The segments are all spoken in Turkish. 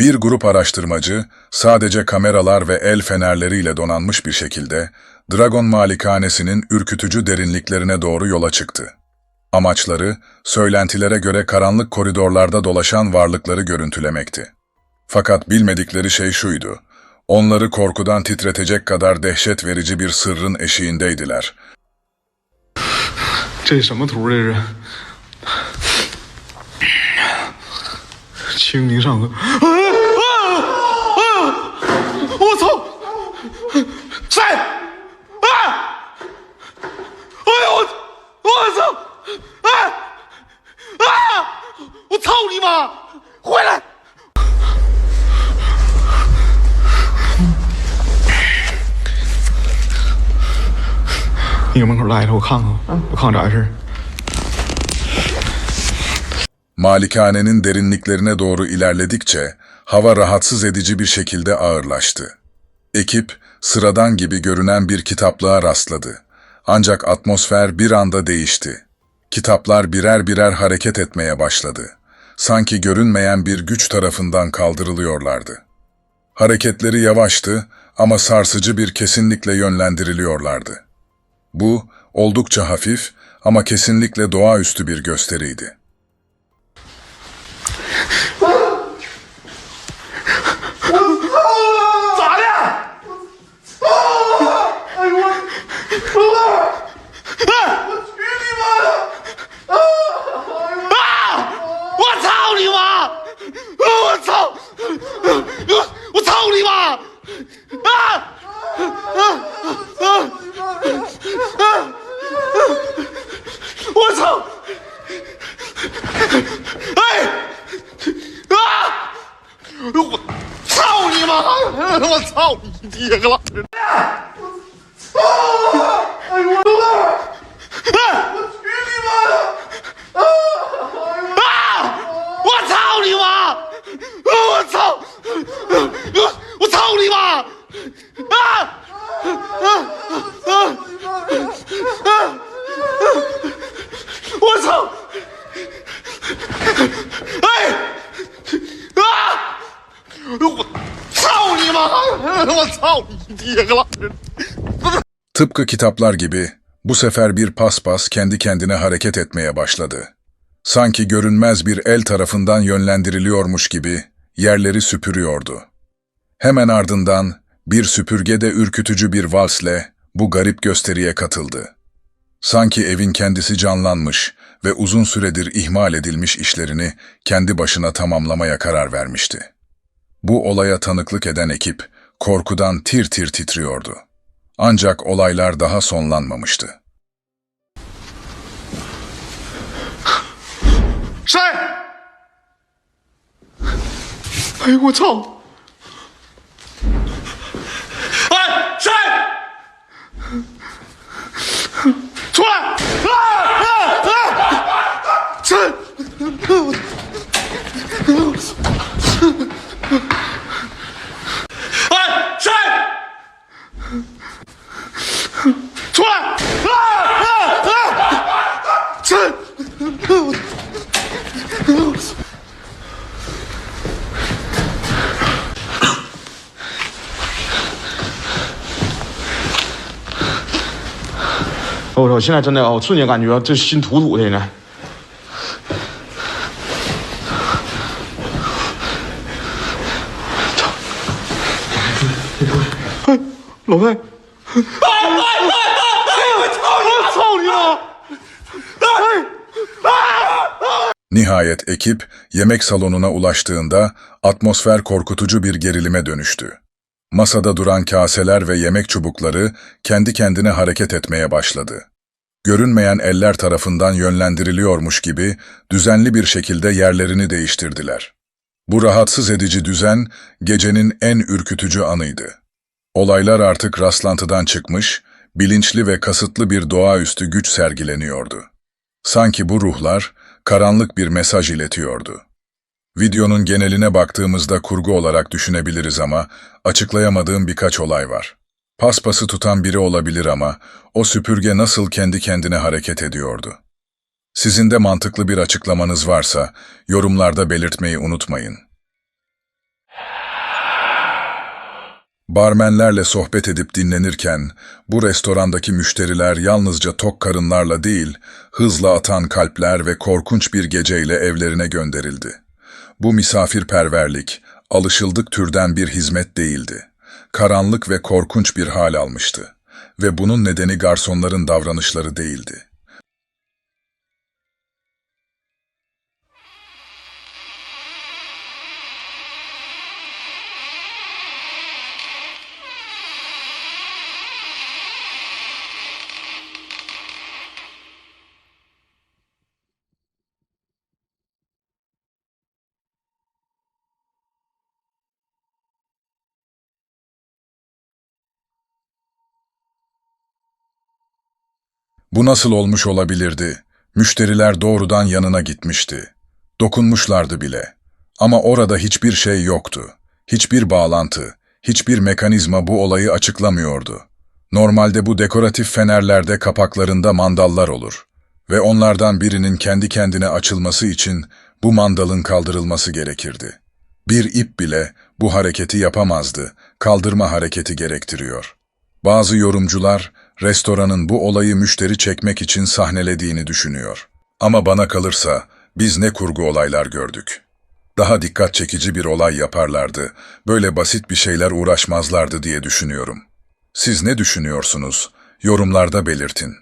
Bir grup araştırmacı sadece kameralar ve el fenerleriyle donanmış bir şekilde Dragon Malikanesinin ürkütücü derinliklerine doğru yola çıktı. Amaçları, söylentilere göre karanlık koridorlarda dolaşan varlıkları görüntülemekti. Fakat bilmedikleri şey şuydu, onları korkudan titretecek kadar dehşet verici bir sırrın eşiğindeydiler. 这什么图？这是 清明上河。啊啊啊！我操！谁？啊！哎呦我！我操！啊啊！我操你妈！回来！你搁门口待着，我看看，我看看咋回事。Malikanenin derinliklerine doğru ilerledikçe hava rahatsız edici bir şekilde ağırlaştı. Ekip sıradan gibi görünen bir kitaplığa rastladı. Ancak atmosfer bir anda değişti. Kitaplar birer birer hareket etmeye başladı. Sanki görünmeyen bir güç tarafından kaldırılıyorlardı. Hareketleri yavaştı ama sarsıcı bir kesinlikle yönlendiriliyorlardı. Bu oldukça hafif ama kesinlikle doğaüstü bir gösteriydi. 啊！我去你妈的！啊！我操你妈！我操！我我操你妈！啊！啊啊啊！我操！哎！啊！我操你妈！我操你爹个 Ah! I want to laugh! Ah! What's screaming Tıpkı kitaplar gibi bu sefer bir paspas kendi kendine hareket etmeye başladı. Sanki görünmez bir el tarafından yönlendiriliyormuş gibi yerleri süpürüyordu. Hemen ardından bir süpürge de ürkütücü bir valsle bu garip gösteriye katıldı. Sanki evin kendisi canlanmış ve uzun süredir ihmal edilmiş işlerini kendi başına tamamlamaya karar vermişti. Bu olaya tanıklık eden ekip korkudan tir tir titriyordu. Ancak olaylar daha sonlanmamıştı. 谁？哎呦我操！哎，谁？出来！啊啊啊！谁？哎，谁？ 出来！啊啊啊！谁？我操！现在真的啊，我瞬间感觉这心突突的呢。操！哎，老戴！Nihayet ekip yemek salonuna ulaştığında atmosfer korkutucu bir gerilime dönüştü. Masada duran kaseler ve yemek çubukları kendi kendine hareket etmeye başladı. Görünmeyen eller tarafından yönlendiriliyormuş gibi düzenli bir şekilde yerlerini değiştirdiler. Bu rahatsız edici düzen gecenin en ürkütücü anıydı. Olaylar artık rastlantıdan çıkmış, bilinçli ve kasıtlı bir doğaüstü güç sergileniyordu. Sanki bu ruhlar karanlık bir mesaj iletiyordu. Videonun geneline baktığımızda kurgu olarak düşünebiliriz ama açıklayamadığım birkaç olay var. Paspası tutan biri olabilir ama o süpürge nasıl kendi kendine hareket ediyordu? Sizin de mantıklı bir açıklamanız varsa yorumlarda belirtmeyi unutmayın. Barmenlerle sohbet edip dinlenirken bu restorandaki müşteriler yalnızca tok karınlarla değil, hızla atan kalpler ve korkunç bir geceyle evlerine gönderildi. Bu misafirperverlik, alışıldık türden bir hizmet değildi. Karanlık ve korkunç bir hal almıştı. Ve bunun nedeni garsonların davranışları değildi. Bu nasıl olmuş olabilirdi? Müşteriler doğrudan yanına gitmişti. Dokunmuşlardı bile. Ama orada hiçbir şey yoktu. Hiçbir bağlantı, hiçbir mekanizma bu olayı açıklamıyordu. Normalde bu dekoratif fenerlerde kapaklarında mandallar olur ve onlardan birinin kendi kendine açılması için bu mandalın kaldırılması gerekirdi. Bir ip bile bu hareketi yapamazdı, kaldırma hareketi gerektiriyor. Bazı yorumcular restoranın bu olayı müşteri çekmek için sahnelediğini düşünüyor. Ama bana kalırsa biz ne kurgu olaylar gördük. Daha dikkat çekici bir olay yaparlardı, böyle basit bir şeyler uğraşmazlardı diye düşünüyorum. Siz ne düşünüyorsunuz? Yorumlarda belirtin.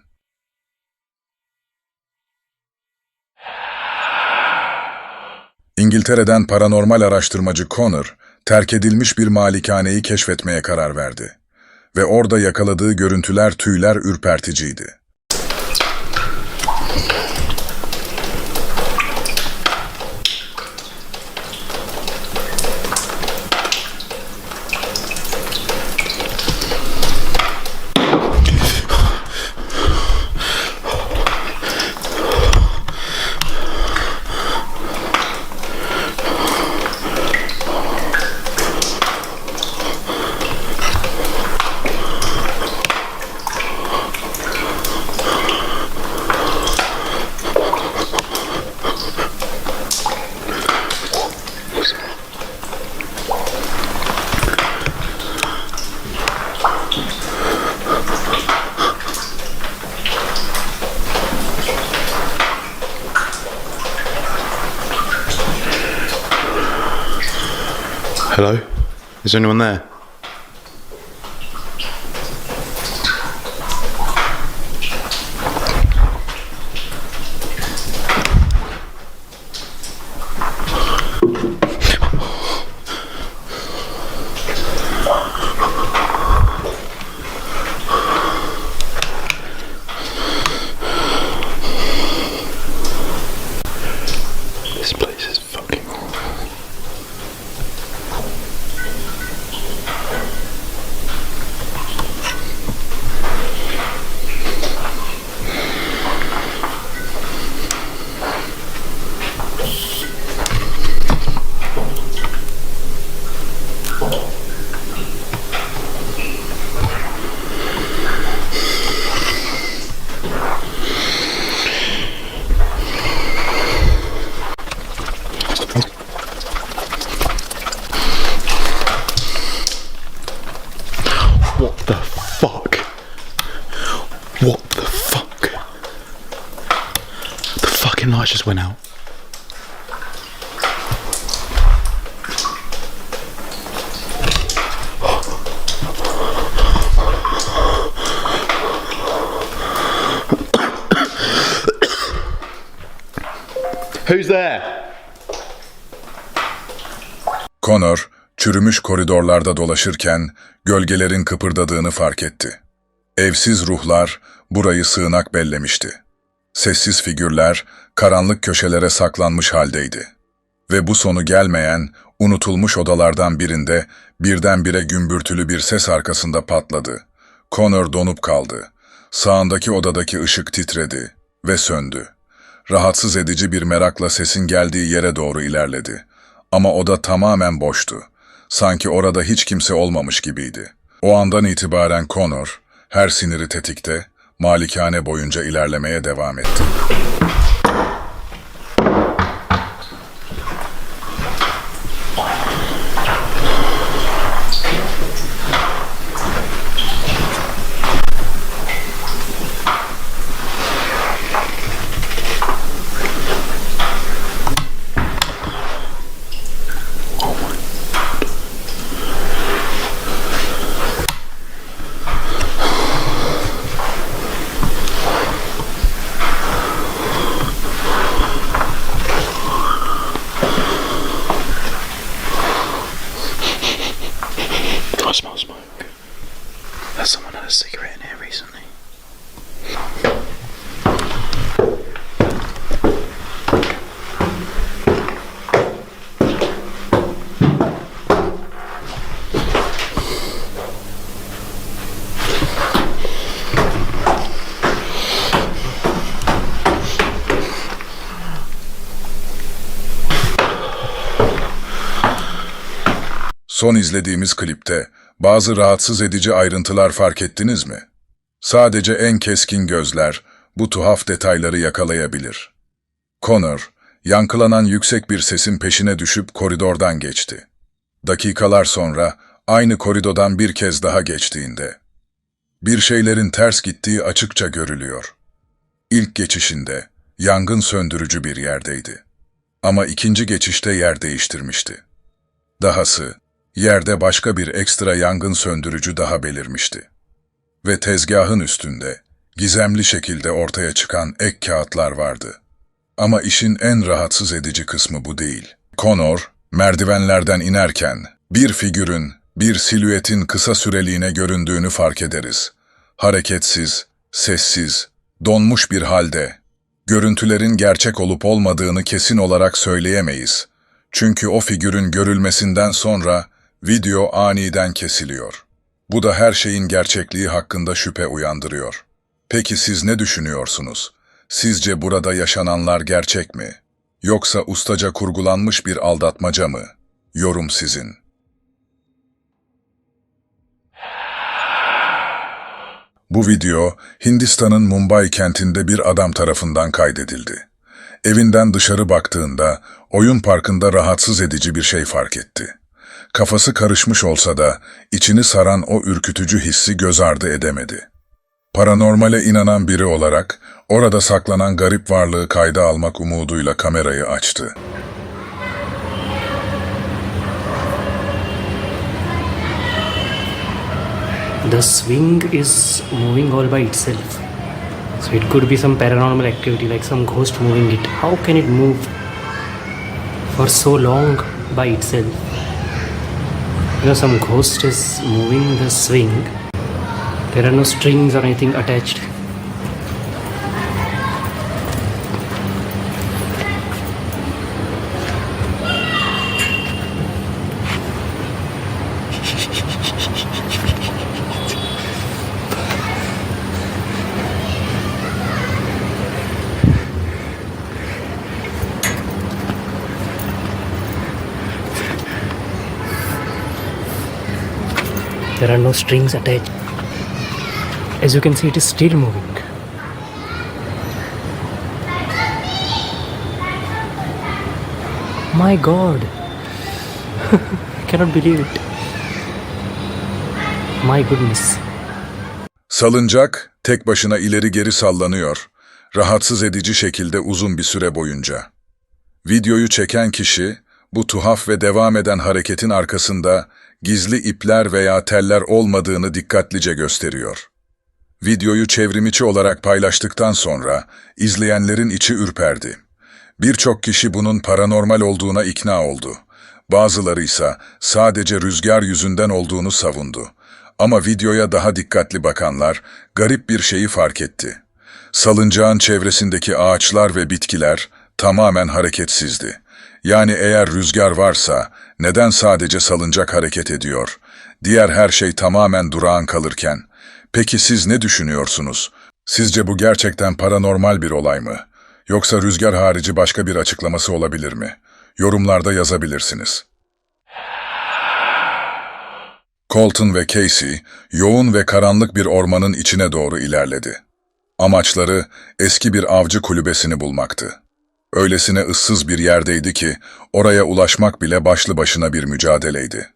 İngiltere'den paranormal araştırmacı Connor, terk edilmiş bir malikaneyi keşfetmeye karar verdi. Ve orada yakaladığı görüntüler tüyler ürperticiydi. Is anyone there? Fucking lights just went out. Who's there? Connor, çürümüş koridorlarda dolaşırken gölgelerin kıpırdadığını fark etti. Evsiz ruhlar burayı sığınak bellemişti. Sessiz figürler karanlık köşelere saklanmış haldeydi. Ve bu sonu gelmeyen, unutulmuş odalardan birinde birdenbire gümbürtülü bir ses arkasında patladı. Connor donup kaldı. Sağındaki odadaki ışık titredi ve söndü. Rahatsız edici bir merakla sesin geldiği yere doğru ilerledi. Ama oda tamamen boştu. Sanki orada hiç kimse olmamış gibiydi. O andan itibaren Connor, her siniri tetikte, malikane boyunca ilerlemeye devam etti. Son izlediğimiz klipte bazı rahatsız edici ayrıntılar fark ettiniz mi? Sadece en keskin gözler bu tuhaf detayları yakalayabilir. Connor, yankılanan yüksek bir sesin peşine düşüp koridordan geçti. Dakikalar sonra aynı koridordan bir kez daha geçtiğinde bir şeylerin ters gittiği açıkça görülüyor. İlk geçişinde yangın söndürücü bir yerdeydi. Ama ikinci geçişte yer değiştirmişti. Dahası yerde başka bir ekstra yangın söndürücü daha belirmişti. Ve tezgahın üstünde gizemli şekilde ortaya çıkan ek kağıtlar vardı. Ama işin en rahatsız edici kısmı bu değil. Connor, merdivenlerden inerken bir figürün, bir silüetin kısa süreliğine göründüğünü fark ederiz. Hareketsiz, sessiz, donmuş bir halde. Görüntülerin gerçek olup olmadığını kesin olarak söyleyemeyiz. Çünkü o figürün görülmesinden sonra video aniden kesiliyor. Bu da her şeyin gerçekliği hakkında şüphe uyandırıyor. Peki siz ne düşünüyorsunuz? Sizce burada yaşananlar gerçek mi? Yoksa ustaca kurgulanmış bir aldatmaca mı? Yorum sizin. Bu video Hindistan'ın Mumbai kentinde bir adam tarafından kaydedildi. Evinden dışarı baktığında oyun parkında rahatsız edici bir şey fark etti. Kafası karışmış olsa da içini saran o ürkütücü hissi göz ardı edemedi. Paranormale inanan biri olarak orada saklanan garip varlığı kayda almak umuduyla kamerayı açtı. the swing is moving all by itself so it could be some paranormal activity like some ghost moving it how can it move for so long by itself you know some ghost is moving the swing. There are no strings or anything attached there are no strings attached. As you can see it is still moving. My god. I cannot believe it. My goodness. Salıncak tek başına ileri geri sallanıyor, rahatsız edici şekilde uzun bir süre boyunca. Videoyu çeken kişi, bu tuhaf ve devam eden hareketin arkasında gizli ipler veya teller olmadığını dikkatlice gösteriyor. Videoyu çevrimiçi olarak paylaştıktan sonra izleyenlerin içi ürperdi. Birçok kişi bunun paranormal olduğuna ikna oldu. Bazıları ise sadece rüzgar yüzünden olduğunu savundu. Ama videoya daha dikkatli bakanlar garip bir şeyi fark etti. Salıncağın çevresindeki ağaçlar ve bitkiler tamamen hareketsizdi. Yani eğer rüzgar varsa neden sadece salıncak hareket ediyor? Diğer her şey tamamen durağan kalırken. Peki siz ne düşünüyorsunuz? Sizce bu gerçekten paranormal bir olay mı? Yoksa rüzgar harici başka bir açıklaması olabilir mi? Yorumlarda yazabilirsiniz. Colton ve Casey, yoğun ve karanlık bir ormanın içine doğru ilerledi. Amaçları eski bir avcı kulübesini bulmaktı. Öylesine ıssız bir yerdeydi ki oraya ulaşmak bile başlı başına bir mücadeleydi.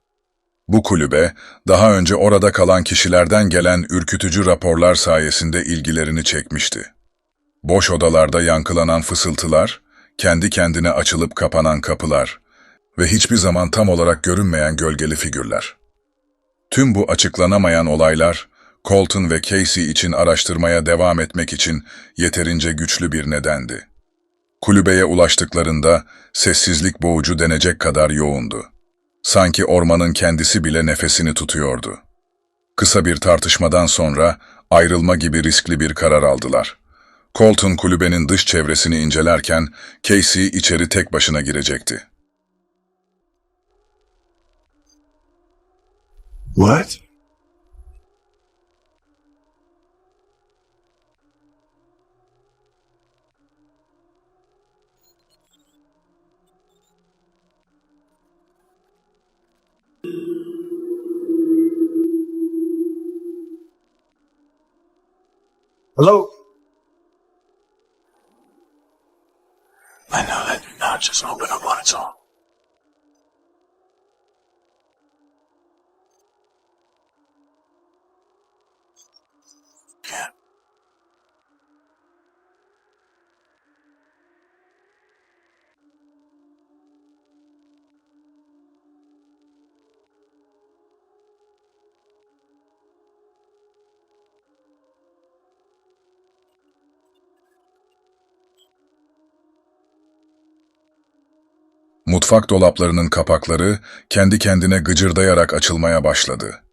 Bu kulübe, daha önce orada kalan kişilerden gelen ürkütücü raporlar sayesinde ilgilerini çekmişti. Boş odalarda yankılanan fısıltılar, kendi kendine açılıp kapanan kapılar ve hiçbir zaman tam olarak görünmeyen gölgeli figürler. Tüm bu açıklanamayan olaylar, Colton ve Casey için araştırmaya devam etmek için yeterince güçlü bir nedendi. Kulübeye ulaştıklarında sessizlik boğucu denecek kadar yoğundu. Sanki ormanın kendisi bile nefesini tutuyordu. Kısa bir tartışmadan sonra ayrılma gibi riskli bir karar aldılar. Colton kulübenin dış çevresini incelerken Casey içeri tek başına girecekti. What? Hello? I know that you're not just open up on its own. Mutfak dolaplarının kapakları kendi kendine gıcırdayarak açılmaya başladı.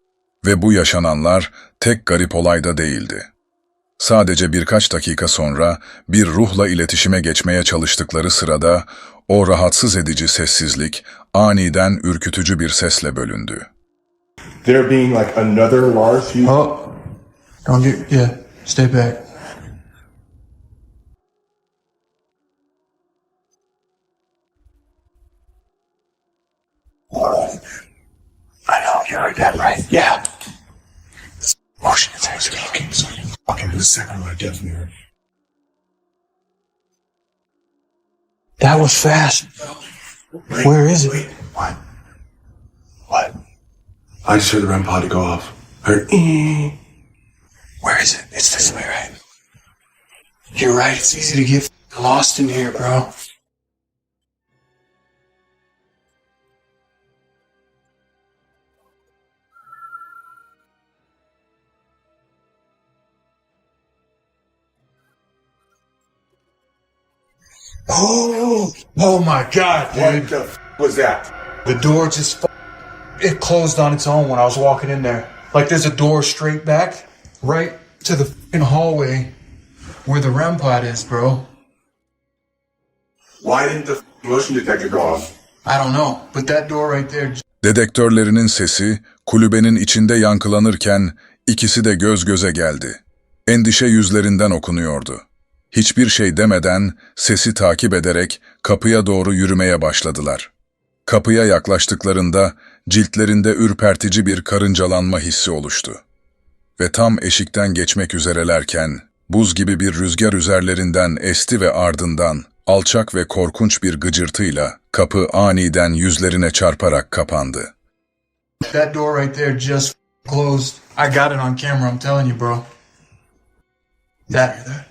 Ve bu yaşananlar tek garip olay da değildi. Sadece birkaç dakika sonra bir ruhla iletişime geçmeye çalıştıkları sırada o rahatsız edici sessizlik aniden ürkütücü bir sesle bölündü. there being like another large huge Oh, don't get, yeah, stay back. I know, you heard that right. Yeah. Motion sensor fucking fucking the second one I definitely heard. That was fast. Where is it? What? What? I just heard the REM pod go off. Heard "Eh." Where is it? It's this way, right? You're right. It's easy to get lost in here, bro. Oh, oh my God, What dude! the f- was that? The door just f- it closed on its own when I was walking in there. Like there's a door straight back, right to the fing hallway where the REM pod is, bro. Why didn't the motion detector go off? I don't know, but that door right there. Dedektörlerinin sesi kulübenin içinde yankılanırken ikisi de göz göze geldi. Endişe yüzlerinden okunuyordu. Hiçbir şey demeden sesi takip ederek kapıya doğru yürümeye başladılar. Kapıya yaklaştıklarında ciltlerinde ürpertici bir karıncalanma hissi oluştu. Ve tam eşikten geçmek üzerelerken buz gibi bir rüzgar üzerlerinden esti ve ardından alçak ve korkunç bir gıcırtıyla kapı aniden yüzlerine çarparak kapandı. That door right there just closed. I got it on camera. I'm telling you, bro. That. that.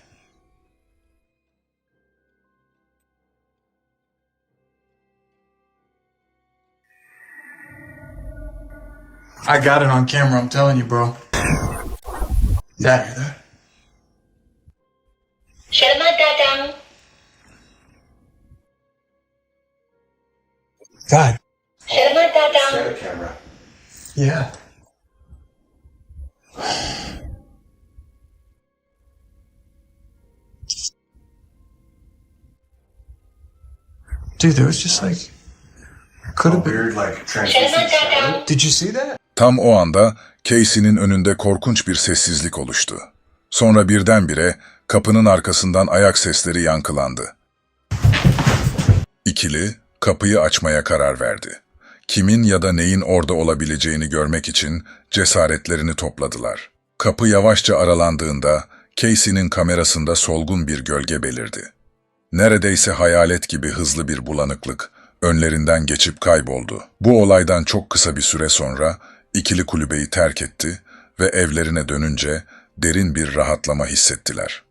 I got it on camera. I'm telling you, bro. That. that. Selamat datang. God. Selamat datang. Set a camera. Yeah. Dude, there was just like could have been. Weird like Selamat translucent Did you see that? Tam o anda Casey'nin önünde korkunç bir sessizlik oluştu. Sonra birdenbire kapının arkasından ayak sesleri yankılandı. İkili kapıyı açmaya karar verdi. Kimin ya da neyin orada olabileceğini görmek için cesaretlerini topladılar. Kapı yavaşça aralandığında Casey'nin kamerasında solgun bir gölge belirdi. Neredeyse hayalet gibi hızlı bir bulanıklık önlerinden geçip kayboldu. Bu olaydan çok kısa bir süre sonra ikili kulübeyi terk etti ve evlerine dönünce derin bir rahatlama hissettiler.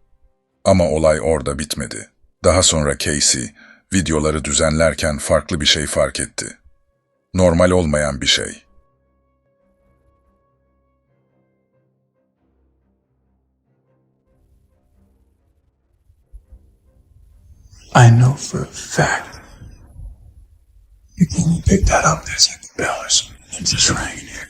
Ama olay orada bitmedi. Daha sonra Casey videoları düzenlerken farklı bir şey fark etti. Normal olmayan bir şey. I know for a fact. You can pick that up. There's like a bell or something. It's just right here.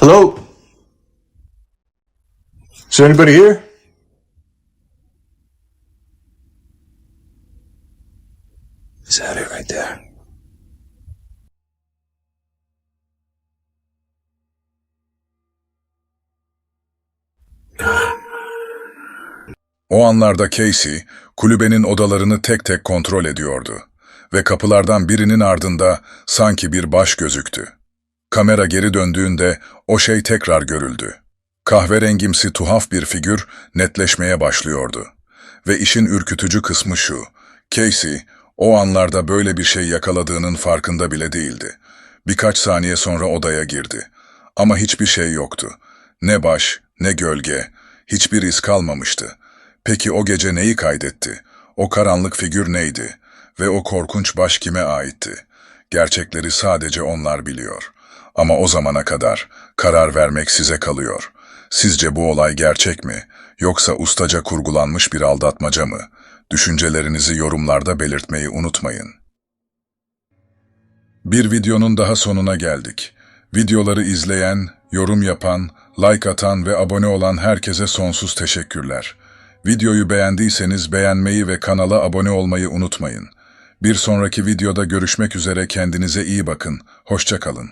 Hello? Is there anybody here? Is that it right there? O anlarda Casey, kulübenin odalarını tek tek kontrol ediyordu ve kapılardan birinin ardında sanki bir baş gözüktü. Kamera geri döndüğünde o şey tekrar görüldü. Kahverengimsi tuhaf bir figür netleşmeye başlıyordu. Ve işin ürkütücü kısmı şu. Casey o anlarda böyle bir şey yakaladığının farkında bile değildi. Birkaç saniye sonra odaya girdi. Ama hiçbir şey yoktu. Ne baş, ne gölge, hiçbir iz kalmamıştı. Peki o gece neyi kaydetti? O karanlık figür neydi? Ve o korkunç baş kime aitti? Gerçekleri sadece onlar biliyor. Ama o zamana kadar karar vermek size kalıyor. Sizce bu olay gerçek mi? Yoksa ustaca kurgulanmış bir aldatmaca mı? Düşüncelerinizi yorumlarda belirtmeyi unutmayın. Bir videonun daha sonuna geldik. Videoları izleyen, yorum yapan, like atan ve abone olan herkese sonsuz teşekkürler. Videoyu beğendiyseniz beğenmeyi ve kanala abone olmayı unutmayın. Bir sonraki videoda görüşmek üzere kendinize iyi bakın. Hoşça kalın.